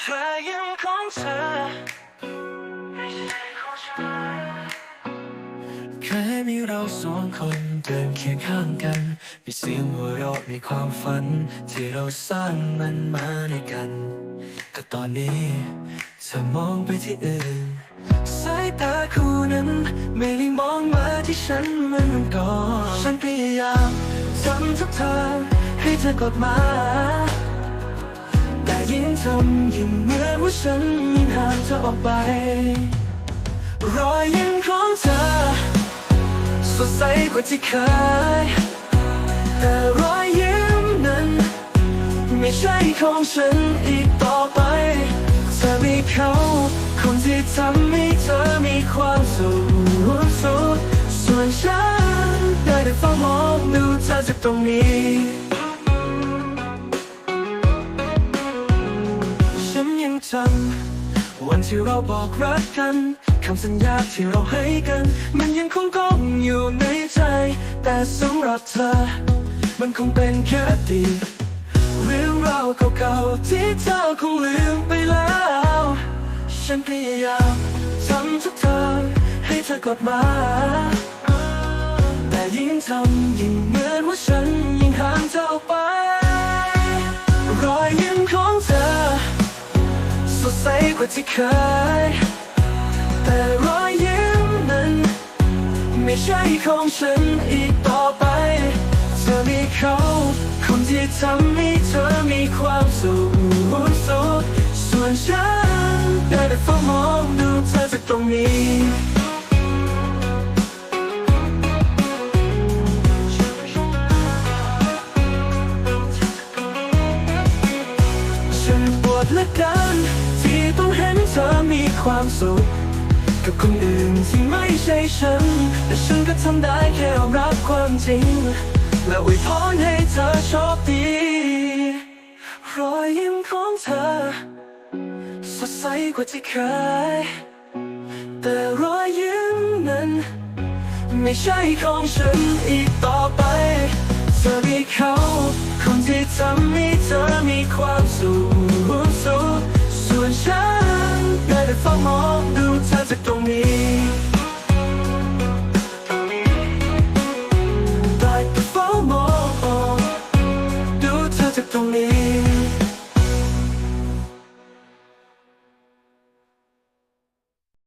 เธอยิ้มของเธอไม่ใช่ของฉันเคยมีเราสองคนเดินเคียงข้างกัน มีเสียงหัวเราะมีความฝัน ที่เราสร้างมันมาด้วยกันแต่ตอนนี้เธอมองไปที่อื่น สายตาคู่นั้น ไม่ได้มองมาที่ฉันเหมือนก่อน ฉันพยายามทำทุกทางให้เธอกลับมา ยิ่งทำยิ่งเหมือนว่าฉันยิ่งห่างเธอออกไป รอยยิ้มของเธอ สดใสกว่าที่เคย แต่รอยยิ้มนั้น ไม่ใช่ของฉันอีกต่อไป เธอมีเขาคนที่ทำให้เธอมีความสุขสุดส่วนฉันได้แต่เฝ้ามองดูเธอจากตรงนี้ ฉันยัง วันที่เราบอกรักกันคำสัญญาที่เราให้กัน มันยังคงก้องอยู่ในใจ แต่สำหรับเธอ มันคงเป็นแค่อดีตเรื่องราวเก่าๆที่เธอคงลืมไปแล้ว ฉันพยายามทำทุกทางให้เธอกลับมา แต่ยิ่งทำยิ่ง ดใสกว่าที่เคย แต่รอยยิ้มนั้น ไม่ใช่ของฉันอีกต่อไป เธอมีเขาคนที่ทำให้เธอมีความสุขส่วนฉันได้แต่เฝ้ามองดูเธอจากตรงนี้ ความสุข กับคนอื่นที่ไม่ใช่ฉัน แต่ฉันก็ทำได้แค่รับความจริง และอวยพรให้เธอโชคดีรอยยิ้มของเธอ สดใสกว่าที่เคย แต่รอยยิ้มนั้น ไม่ใช่ของฉันอีกต่อไปเธอมีเขาคนที่ทำให้เธอมีความ องมองดูเธอจากตรงนี้